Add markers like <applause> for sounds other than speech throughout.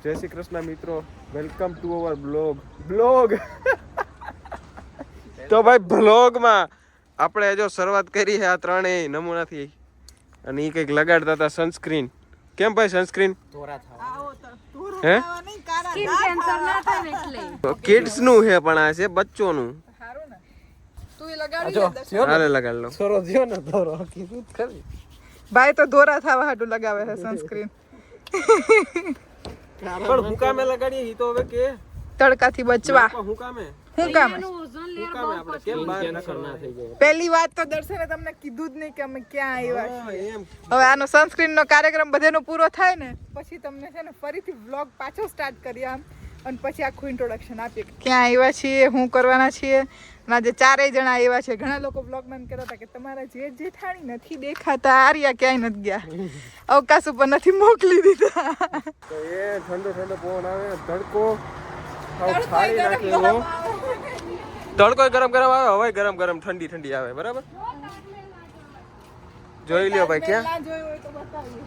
જય શ્રી કૃષ્ણ મિત્રો welcome to our blog blog તો ભાઈ બ્લોગમાં આપણે જો શરૂઆત કરી છે આ ત્રણેય નમૂનાથી. અને એ કંઈક લગાડતા હતા સનસ્ક્રીન કેમ ભાઈ સનસ્ક્રીન હે? કિડ્સનું છે પણ આ છે બચ્ચોનું. લગાડી લો ભાઈ તો દોરા થવા હાટું લગાવે છે સનસ્ક્રીન <laughs> પણ હું કામે લગાડીએ હી તો હવે કે તડકાથી બચવા. હું કામે? હું કામ પહેલી વાત તો દર્શને તમને કીધું જ નહીં કે અમે ક્યાં આવ્યા હવે આનો સનસ્ક્રીન નો કાર્યક્રમ બધેનો પૂરો થાય ને પછી તમને છે ને ફરીથી વ્લોગ પાછો સ્ટાર્ટ કરીએ આમ. અને પછી આખું ઇન્ટ્રોડક્શન આપીએ ક્યાં આવ્યા છીએ શું કરવાના છીએ? અને આજે ચારેય જણા આવ્યા છે. ઘણા લોકો વ્લોગમાં એમ કહેતા હતા કે તમારા જે જેઠાણી નથી દેખાતા આર્યા ક્યાંય નથી ગયા. અવકાશ ઉપર નથી મોકલી દીધા. તો એ ઠંડો ઠંડો પવન આવે તડકો એવો તડકો ગરમ ગરમ આવે. હવે ગરમ ગરમ ઠંડી ઠંડી આવે બરાબર? જોઈ લ્યો ભાઈ ક્યાં? જોયું હોય તો બતાવીએ.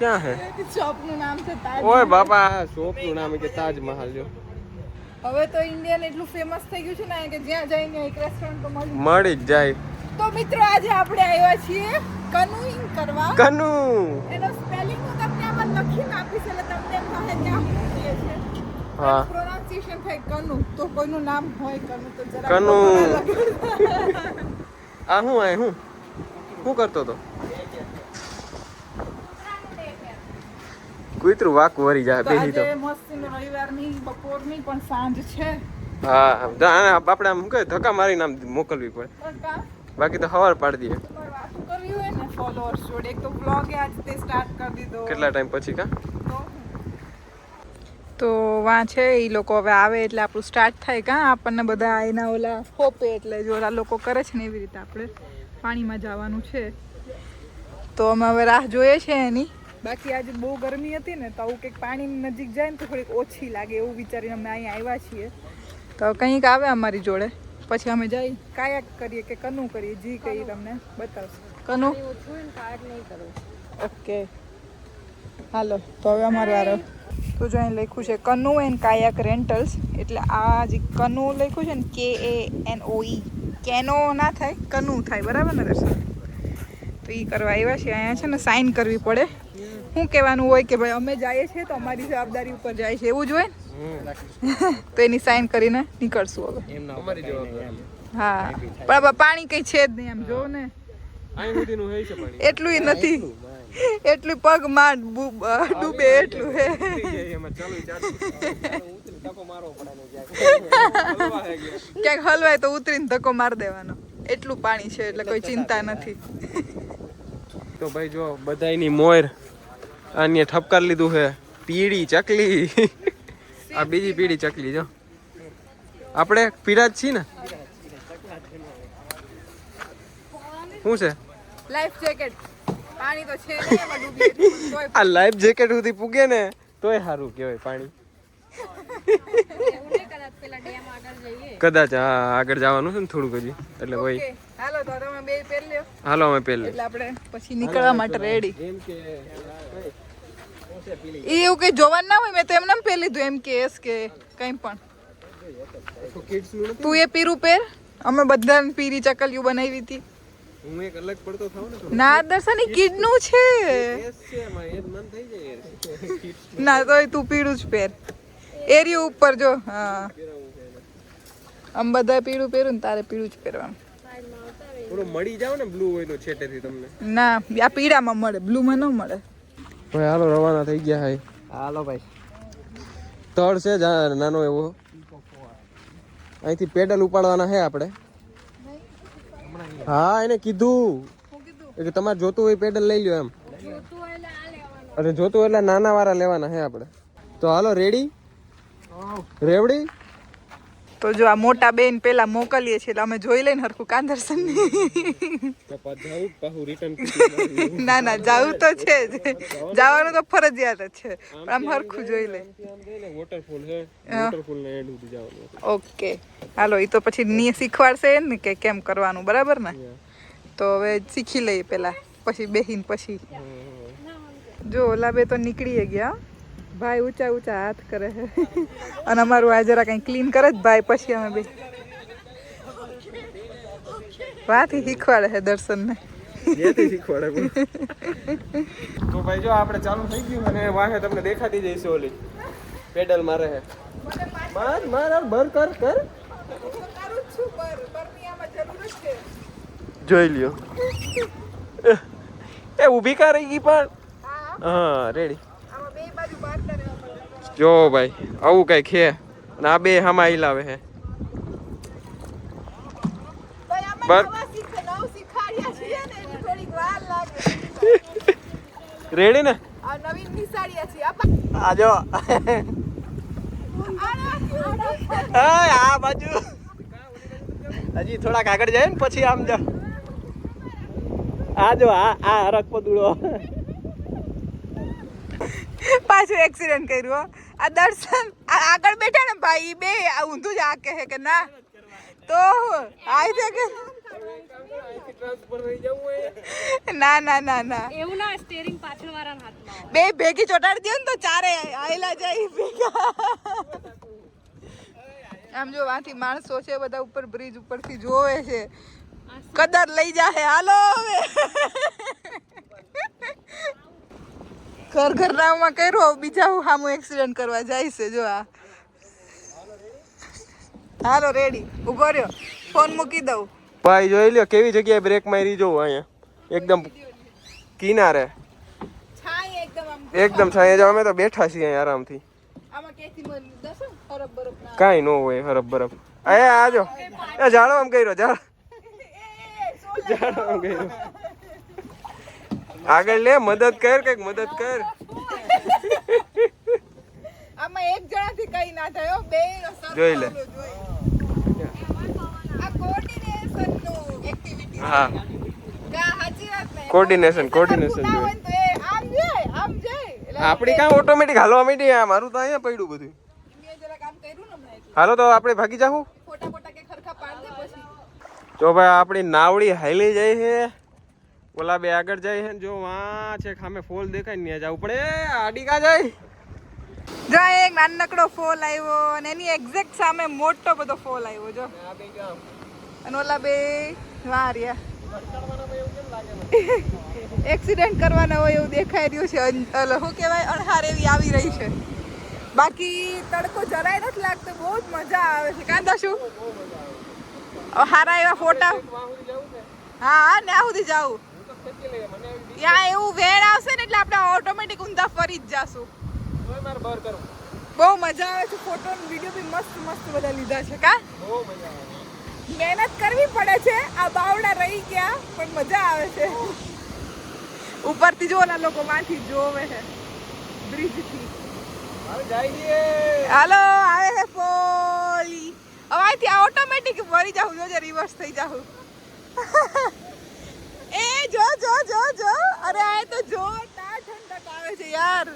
ક્યાં હે શોપનું નામ છે તાજ ઓય બાપા શોપનું નામ કે તાજ મહાલ જો. હવે તો ઇન્ડિયન એટલું ફેમસ થઈ ગયું છે ને કે જ્યાં જઈને એક રેસ્ટોરન્ટ તો મળી મળી જ જાય. તો મિત્રો આજે આપણે આવ્યા છીએ કનુઈંગ કરવા. કનુ! એનો સ્પેલિંગ હું તમને આમાં લખીને આપીશ એટલે તમને એમ થાય કે આ શું કહે છે. હા. પ્રોનાઉન્સિએશન થાય કનુ. તો કોઈનું નામ હોય કનુ તો જરા કનુ. આ હું આ હું? શું કરતો તો? કુતરું વાકું વરી જાય તો બેહી તો. પણ સાંજ છે. હા આપણે આમ કે ધક્કા મારીને આમ મોકલવી પડે. બાકી તો હવાર પાડી દઈએ. તમારે વાતું કરવી હોય ને ફોલોઅર્સ જોડે. એક તો બ્લોગ આજ તે સ્ટાર્ટ કરી દીધો. કેટલા ટાઈમ પછી કા? તો? વાં છે એ લોકો હવે આવે એટલે આપણું સ્ટાર્ટ થાય કાં આપણને બધા એના ઓલા હોપે એટલે જો ઓલા લોકો કરે છે ને એવી રીતે આપણે પાણીમાં જવાનું છે. તો અમે હવે રાહ જોઈએ છે એની. બાકી આજે બહુ ગરમી હતી ને તો આવું કંઈક પાણીની નજીક જાય ને તો થોડીક ઓછી લાગે એવું વિચારીને અમે અહીંયા આવ્યા છીએ. તો કંઈક આવે અમારી જોડે. પછી અમે જઈ કાયક કરીએ કે કનું કરીએ જી કહીએ તમને. બતાવશે. કનું? કાયક નહીં કરવું ઓકે. હાલો તો હવે અમારે વારો તો જો અહીં લખ્યું છે કનુ એન્ડ કાયક રેન્ટલ્સ. એટલે આ જે કનુ લખ્યું છે ને કે એ એન ઓ ઈ. કેનો ના થાય કનુ થાય. બરાબર ને દર્શન? તો એ કરવા આવ્યા છે અહીંયા છે ને સાઇન કરવી પડે. શું કહેવાનું હોય કે ભાઈ અમે જઈએ છીએ તો અમારી જવાબદારી ઉપર જાય છે. એવું જ હોય ને? <laughs> તો એની સાઇન કરીને નીકળશું હવે. હા. પણ પાણી કઈ છે જ નહીં એમ જો ને. એટલું નથી. એટલું પગમાં ડૂબ- એટલું હે. એમાં ચાલુ ચાલુ. ટકો મારવો પડે ક્યાંક હલવાય તો ઉતરીને ધક્કો માર દેવાનો. એટલું પાણી છે એટલે કોઈ ચિંતા નથી. તો ભાઈ જો બધાયની મોર આને ઠપકાર લીધું છે. પીળી ચકલી. <laughs> આ બીજી પીળી ચકલી જો. આપણે પીળા જ છીએ ને? શું છે? Life jacket. પાણી તો છે આ લાઈફ જેકેટ સુધી પૂગે ને તોય સારું કહેવાય પાણી. <laughs> કદાચ હા આગળ જવાનું છે ને થોડુંક હજી. એટલે ભાઈ હાલો તો તમે બે પહેર લ્યો. હાલો અમે પહેલે એટલે આપણે પછી નીકળવા માટે રેડી એમ કે એ એવું કઈ જોવાનું ના હોય મેં તો એમને પહેરી લીધું એમ કે એસ કે કંઈ પણ. તું એ પીરું પહેર. અમે બધા પીરી ચકલિયું બનાવી હતી. હું એક અલગ પડતો થાવ ને ના દર્શન કિડનું છે. ના તોય તું પીળું જ પહેર. એરિયો ઉપર જો હા. આમ બધા પીળું પહેરું ને તારે પીળું જ પહેરવાનું. થોડું મળી જાવ ને બ્લુ હોય તો છેટેથી તમને. ના આ પીળામાં મળે બ્લુમાં ન મળે. ભાઈ હાલો રવાના થઈ ગયા હાય હાલો ભાઈ. તળ છે જા- નાનો એવો. અહીંથી પેડલ ઉપાડવાના છે આપણે. હા એને કીધું. કે તમારે જોતું હોય પેડલ લઈ લ્યો એમ. જોતું હોય એટલે અને જોતું એટલે નાના વાળા લેવાના છે આપણે. તો હાલો રેડી રેવડી? તો જો આ મોટા બેન પેલા મોકલીએ છીએ એટલે અમે જોઈ લઈને હરખું કાંદરસન ના ના જાવું તો છે જ. જવાનું તો ફરજિયાત જ છે. પણ આમ હરખું જોઈ લે વોટરફોલ છે વોટરફોલ ને એન્ડ સુધી જવાનું ઓકે. હાલો એ તો પછી ની શીખવાડશે ને કે કેમ કરવાનું બરાબર ને? તો હવે શીખી લઈએ પેલા. પછી બેહીન પછી. જો ઓલા બે તો નીકળી ગયા. ભાઈ ઊંચા ઊંચા હાથ કરે. છે અને અમારું આ જરા કંઈ ક્લીન કરે જ ભાઈ પછી અમે બે. વાથી શીખવાડે છે દર્શનને. તો ભાઈ જો આપણે ચાલુ થઈ ગયું અને વાહે તમને દેખાતી જઈશ ઓલી. પેડલ મારે હે માર બર કર કર. જોઈ લ્યો. એ ઊભી કા રહી ગઈ પણ? હા રેડી જો ભાઈ આવું કઈ ખે અને આ બે હામાં હિલાવે હે. રેડી ને આ જો. આ બાજુ. હજી થોડાક આગળ જાય ને પછી આમ જો. આ જો આ આ હરક પદુડો પાછું એક્સિડન્ટ કર્યું હો. આ દર્શન આગળ બેઠા ને ભાઈ બે આ ઊંધું જ આ કહે કે ના. તો આઈ છે કે ના ના ના ના. એવું ના સ્ટેરિંગ પાછળ વાળા હાથમાં બે ભેગી ચોટાડી દો ને તો ચારે આયલા જાય ભેગા. આમ જો વાથી માણસો છે બધા ઉપર બ્રિજ ઉપરથી જોવે છે. કદર લઈ જાહે. હાલો હવે. ઘર ઘર નામમાં કર્યો બીજા હું સામું એક્સિડન્ટ કરવા જાય છે જો આ. હાલો રેડી ઊભો રહ્યો. ફોન મૂકી દઉં. ભાઈ જોઈ લ્યો કેવી જગ્યાએ બ્રેક મારી જોઉં અહીંયા? એકદમ કિનારે. એકદમ છાંય જાવ અમે તો બેઠા છીએ અહીંયા આરામથી. કાંઈ ન હોય હરફ બરફ. અહીંયા આજો એ જાડો આમ કર્યો જાડો જાડો આમ કર્યો. આગળ લે મદદ કર કંઈક મદદ કર. આમાં એક જણાથી કઈ ના થયો બે જોઈ લે. હા. કોર્ડિનેશન કોર્ડિનેશન આપણી કાં ઓટોમેટિક હાલવા માંડી આ મારું તો અહીંયા પડ્યું બધું. હાલો તો આપણે ભાગી પછી. તો ભાઈ આપણી નાવડી હાલી જાય છે. ઓલા બે આગળ જાય છે જો વાં છે ખામે ફોલ દેખાય ને જવું પડે. આડી કા જાય? જો એક નાનકડો ફોલ આવ્યો અને એની એક્ઝેક્ટ સામે મોટો બધો ફોલ આવ્યો, જો. અને ઓલા બે વાહ રહ્યા. એક્સિડન્ટ કરવાના હોય એવું દેખાઈ રહ્યું છે. શું કહેવાય? અણહાર એવી આવી રહી છે. બાકી તડકો જરાય નથી લાગતો. બહુ જ મજા આવે છે. કાંદા શું? હારા એવા ફોટા? હા હા ત્યાં સુધી જાઉં. ત્યાં એવું વેણ આવશે ને એટલે આપણે ઓટોમેટિક ઊંધા ફરી જ જાશું. બહુ મજા આવે છે. ફોટો વીડિયો બી મસ્ત મસ્ત બધા લીધા છે કા? મહેનત કરવી પડે છે. આ બાવડા રહી ગયા પણ મજા આવે છે. ઉપરથી જો ઓલા લોકો માંથી જોવે છે. બ્રિજથી હાલો આવે છે પોલી. હવે અહીંથી આ ઓટોમેટિક વળી જાઉં જોજે રિવર્સ થઈ જાઉં. <laughs> એ જો જો જો જો. અરે, આ તો જો તા ઠંડક આવે છે યાર.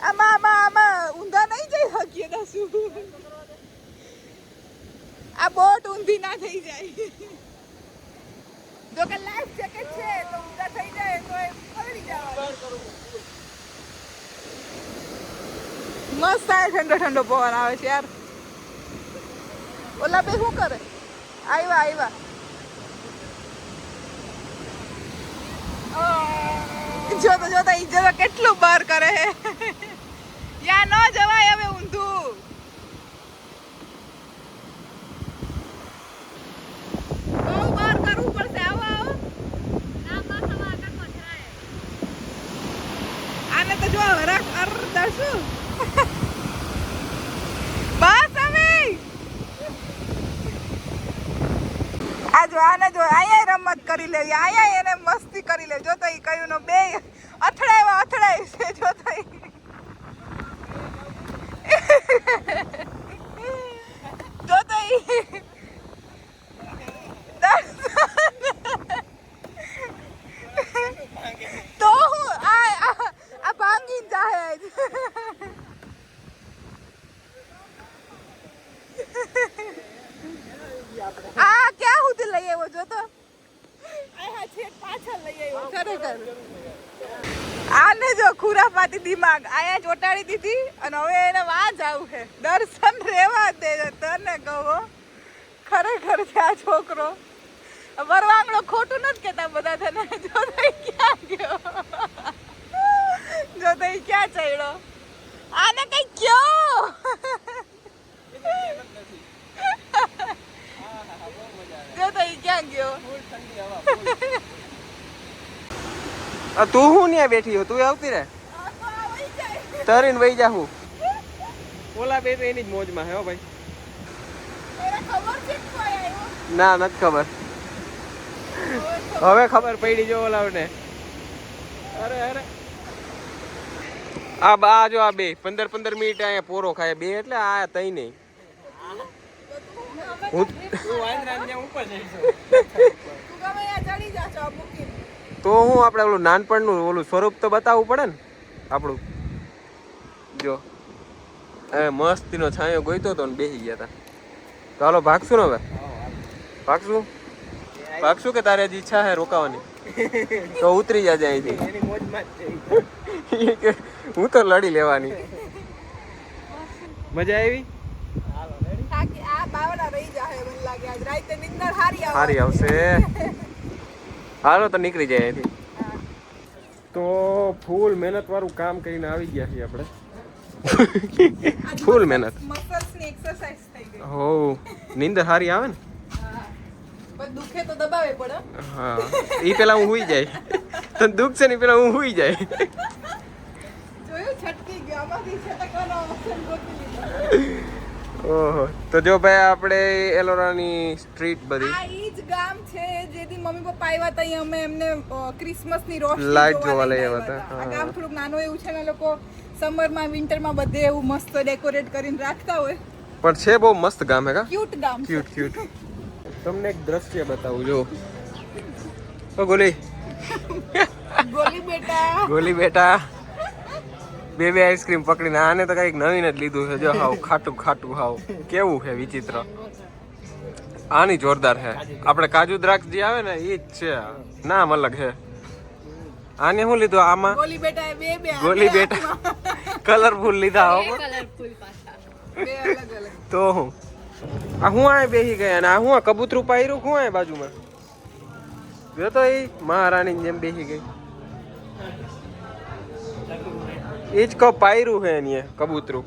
આમાં આમાં આમાં ઊંધા નહીં જઈ શકીએ દસુ આ બોટ ઊંધી ના થઈ જાય. જો કે લાઈફ જેકેટ છે, તો ઊંધા થઈ જાય, તો એ પલળી જવાનું. મસ્ત આવે ઠંડો ઠંડો પવન આવે છે યાર. ઓલા બે શું કરે? આવ્યા આવ્યા જોતો જોતો ઈ જરા કેટલું બાર કરે યા ન જવાય હવે ઊંધું. બહુ બાર કરવું પડશે. આવો આવો. આને તો જો હરાક અર દસુ બસ હવે આ જો, આને જો અહીંયા રમત કરી લેવી અહીંયા એને મસ્તી કરી લે જો તો ઈ કયું બે અથડાય અથડાય છે, જો તો આ, આ- ભાંગી જાહે આ ક્યાં સુધી લઈ આવ્યો જો તો. ખરેખર. આને જો ખુરાપાતી દિમાગ. આયા ચોટાડી દીધી અને હવે એને વાં જાવું છે. દર્શન રેવા દે તને કહો ખરેખર છે આ છોકરો. વરવાંગડો ખોટું નથી કેતા બધા તને જો ક્યાં ગયો? જો તઈ ક્યાં ચડ્યો આને કઈ કયો જો તઈ ક્યાં ગયો આ તું હું ત્યાં બેઠી હો? તું આવતી રે તરીને વહી જા હું. ઓલા બે તો એની જ મોજમાં હે હો ભાઈ. ના નથી ખબર. હવે ખબર પડી જો ઓલાવને અરે અરે. આ બા જો આ બે પંદર પંદર મિનિટ અહીંયા પોરો ખાય. બે એટલે આ તઈ નહીં. હું તો હું આપણે ઓલું નાનપણનું ઓલું સ્વરૂપ તો બતાવવું પડે ને આપણું. જો. એ મસ્તીનો છાંયો ગોઈતો હતો ને બેસી ગયા હતા તો હાલો ભાગશું ને હવે? ભાગશું? ભાગશું કે તારે હજી ઈચ્છા છે રોકાવાની? તો ઉતરી જાજે અહીંથી. હું તો લડી લેવાની. મજા આવી? આ બાવડા રહી જાય મને લાગે. આજ રાતે નિંદર હારી સારી આવશે. હાલો તો નીકળી જાય અહીંથી. તો ફૂલ મહેનત વાળું કામ કરીને આવી ગયા છીએ આપણે. <laughs> ફૂલ મહેનત. હો નીંદર સારી આવે ને? દુખે તો દબાવે પડે હા. એ પેલા હું હુઈ જાય. તો દુઃખ છે ને પેલા હું હુઈ જાય. જોયું છટકી ગયો. આમાંથી છટકવાનો ઓપ્શન ગોતી લીધો. ઓહો. તો જો ભાઈ આપણે એલોરાની સ્ટ્રીટ બધી. આ ઈ જ ગામ છે જેથી મમ્મી પપ્પા આવ્યા હતા અહીં અમે એમને ક્રિસમસની રોશની લાઈટ જોવા લઈ આવ્યા હતા. આ ગામ થોડુંક નાનું એવું છે ને લોકો સમરમાં વિન્ટરમાં બધે એવું મસ્ત ડેકોરેટ કરીને રાખતા હોય. પણ છે બહુ મસ્ત ગામ હે કા? ક્યુટ ગામ ક્યુટ ક્યુટ તમને એક દ્રશ્ય બતાવું જો. ઓ ગોલી. <laughs> ગોલી બેટા. ગોલી બેટા. બે બે આઈસ્ક્રીમ પકડીને આને તો કંઈક નવીન જ લીધું છે. જો હાવ ખાટું ખાટું હાવ. કેવું છે વિચિત્ર. આની જોરદાર છે. આપણે કાજુ દ્રાક્ષ જે આવે ને એ જ છે. નામ અલગ છે. આને શું લીધું આમાં? ગોલી બેટા બે બે ગોલી બેટા. કલરફુલ લીધા હો. કલરફુલ પાછા. બે અલગ અલગ. તો હું? આ હું આ બેસી ગયા અને આ હું આ કબૂતરું પાયરું હું આ બાજુમાં? જો તો એ મહારાણીની જેમ બેસી ગઈ. એ જ ક પાયરું છે એની કબૂતરું.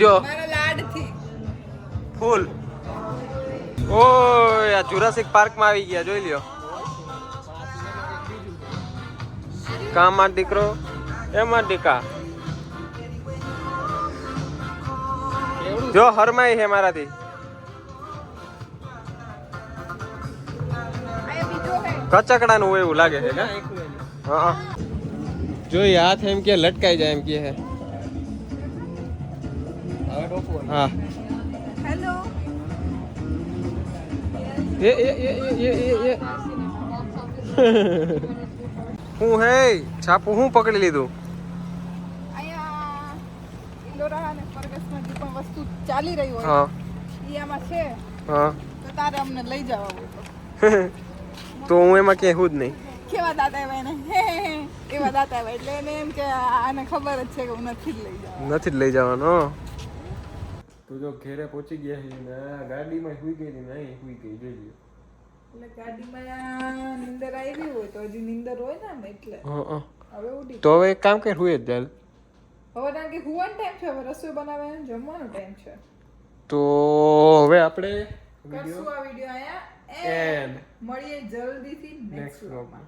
જો ફૂલ. ઓ આ જુરાસિક પાર્કમાં આવી ગયા જોઈ લ્યો. કામાં દીકરો? એમાં દીકા. જો હરમાઈ છે મારાથી. કચકડાનું હોય એવું લાગે છે હા જોઈ હાથ એમ કે લટકાઈ જાય એમ કે હે. હા. હેલો એ એ એ એ એ એ એ. હું હે? છાપું હું પકડી લીધું? વસ્તુ ચાલી રહી હોય હા. ઈ આમાં છે. હા. તો તારે અમને લઈ જવા <laughs> તો હું એમાં ક્યાંય હું જ નહીં. કેવા દાદા આવ્યા એને? એવા દાદા આવ્યા એટલે એને એમ કે આને ખબર જ છે કે હું નથી જ લઈ જવાનો. નથી જ લઈ જવાનો તું જો ઘેરે પહોંચી ગયા છે ને ગાડીમાં સુઈ ગઈ ને અહીં સુઈ ગઈ જોઈ એટલે ગાડીમાં નીંદર આવી હોય તો હજી નીંદર હોય ને એટલે. હા હા. હવે ઉડી તો હવે એક કામ કર હુઈ જ જાય હવે કારણ કે હુવાનો ટાઈમ છે હવે રસોઈ બનાવવાનો જમવાનો ટાઈમ છે. તો હવે આપણે કરશું આ વીડિયો અહીંયા. એન્ડ મળીએ જલ્દીથી નેક્સ્ટ નેક્સ્ટ વ્લોગમાં